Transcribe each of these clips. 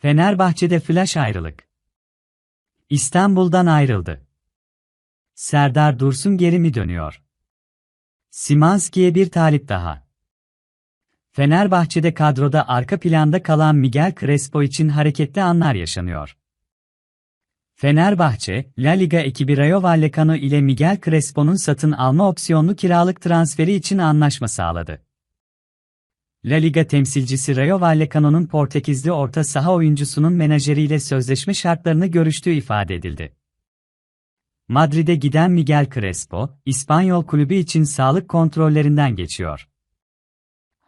Fenerbahçe'de flash ayrılık. İstanbul'dan ayrıldı. Serdar Dursun geri mi dönüyor? Simanski'ye bir talip daha. Fenerbahçe'de kadroda arka planda kalan Miguel Crespo için hareketli anlar yaşanıyor. Fenerbahçe, La Liga ekibi Rayo Vallecano ile Miguel Crespo'nun satın alma opsiyonlu kiralık transferi için anlaşma sağladı. La Liga temsilcisi Rayo Vallecano'nun Portekizli orta saha oyuncusunun menajeriyle sözleşme şartlarını görüştüğü ifade edildi. Madrid'e giden Miguel Crespo, İspanyol kulübü için sağlık kontrollerinden geçiyor.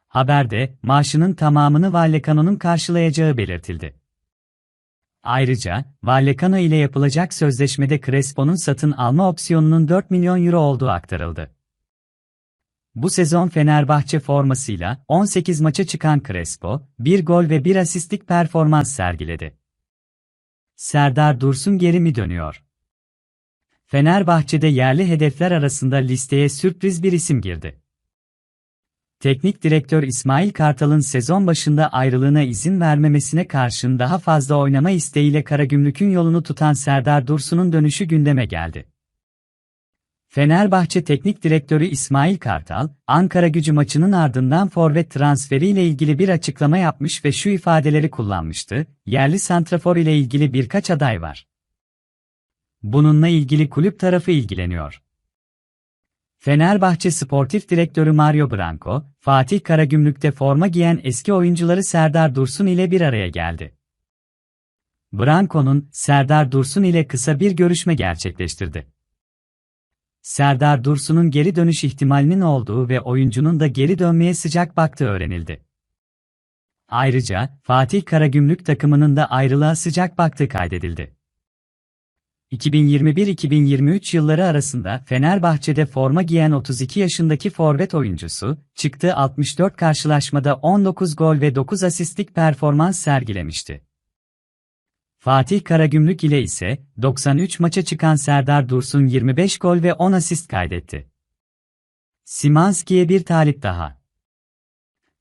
Haberde, maaşının tamamını Vallecano'nun karşılayacağı belirtildi. Ayrıca, Vallecano ile yapılacak sözleşmede Crespo'nun satın alma opsiyonunun 4 milyon euro olduğu aktarıldı. Bu sezon Fenerbahçe formasıyla 18 maça çıkan Crespo, 1 gol ve 1 asistlik performans sergiledi. Serdar Dursun geri mi dönüyor? Fenerbahçe'de yerli hedefler arasında listeye sürpriz bir isim girdi. Teknik direktör İsmail Kartal'ın sezon başında ayrılığına izin vermemesine karşın daha fazla oynama isteğiyle Karagümrük'ün yolunu tutan Serdar Dursun'un dönüşü gündeme geldi. Fenerbahçe Teknik Direktörü İsmail Kartal, Ankara gücü maçının ardından forvet transferiyle ilgili bir açıklama yapmış ve şu ifadeleri kullanmıştı, yerli santrafor ile ilgili birkaç aday var. Bununla ilgili kulüp tarafı ilgileniyor. Fenerbahçe Sportif Direktörü Mario Branco, Fatih Karagümrük'te forma giyen eski oyuncuları Serdar Dursun ile bir araya geldi. Branco'nun Serdar Dursun ile kısa bir görüşme gerçekleştirdi. Serdar Dursun'un geri dönüş ihtimalinin olduğu ve oyuncunun da geri dönmeye sıcak baktığı öğrenildi. Ayrıca Fatih Karagümrük takımının da ayrılığa sıcak baktığı kaydedildi. 2021-2023 yılları arasında Fenerbahçe'de forma giyen 32 yaşındaki forvet oyuncusu, çıktığı 64 karşılaşmada 19 gol ve 9 asistlik performans sergilemişti. Fatih Karagümrük ile ise 93 maça çıkan Serdar Dursun 25 gol ve 10 asist kaydetti. Simanski'ye bir talip daha.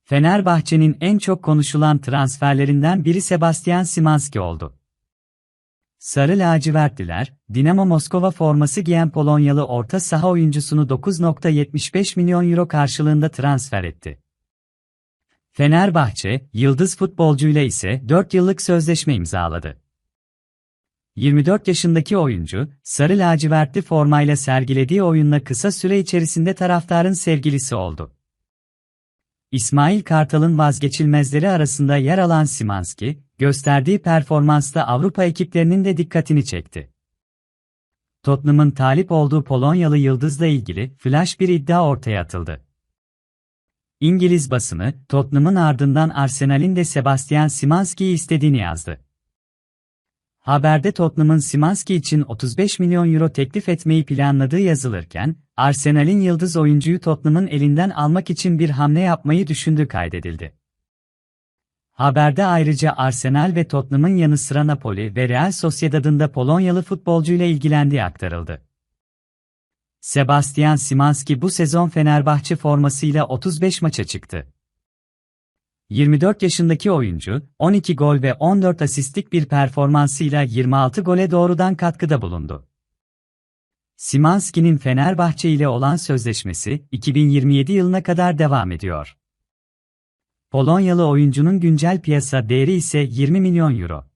Fenerbahçe'nin en çok konuşulan transferlerinden biri Sebastian Simanski oldu. Sarı lacivertliler, Dinamo Moskova forması giyen Polonyalı orta saha oyuncusunu 9.75 milyon euro karşılığında transfer etti. Fenerbahçe, yıldız futbolcuyla ise 4 yıllık sözleşme imzaladı. 24 yaşındaki oyuncu, sarı lacivertli formayla sergilediği oyunla kısa süre içerisinde taraftarın sevgilisi oldu. İsmail Kartal'ın vazgeçilmezleri arasında yer alan Simanski, gösterdiği performansla Avrupa ekiplerinin de dikkatini çekti. Tottenham'ın talip olduğu Polonyalı yıldızla ilgili flash bir iddia ortaya atıldı. İngiliz basını, Tottenham'ın ardından Arsenal'in de Sebastian Simanski'yi istediğini yazdı. Haberde Tottenham'ın Simanski için 35 milyon euro teklif etmeyi planladığı yazılırken, Arsenal'in yıldız oyuncuyu Tottenham'ın elinden almak için bir hamle yapmayı düşündüğü kaydedildi. Haberde ayrıca Arsenal ve Tottenham'ın yanı sıra Napoli ve Real Sociedad'ın da Polonyalı futbolcuyla ilgilendiği aktarıldı. Sebastian Simanski bu sezon Fenerbahçe formasıyla 35 maça çıktı. 24 yaşındaki oyuncu, 12 gol ve 14 asistlik bir performansıyla 26 gole doğrudan katkıda bulundu. Simanski'nin Fenerbahçe ile olan sözleşmesi 2027 yılına kadar devam ediyor. Polonyalı oyuncunun güncel piyasa değeri ise 20 milyon euro.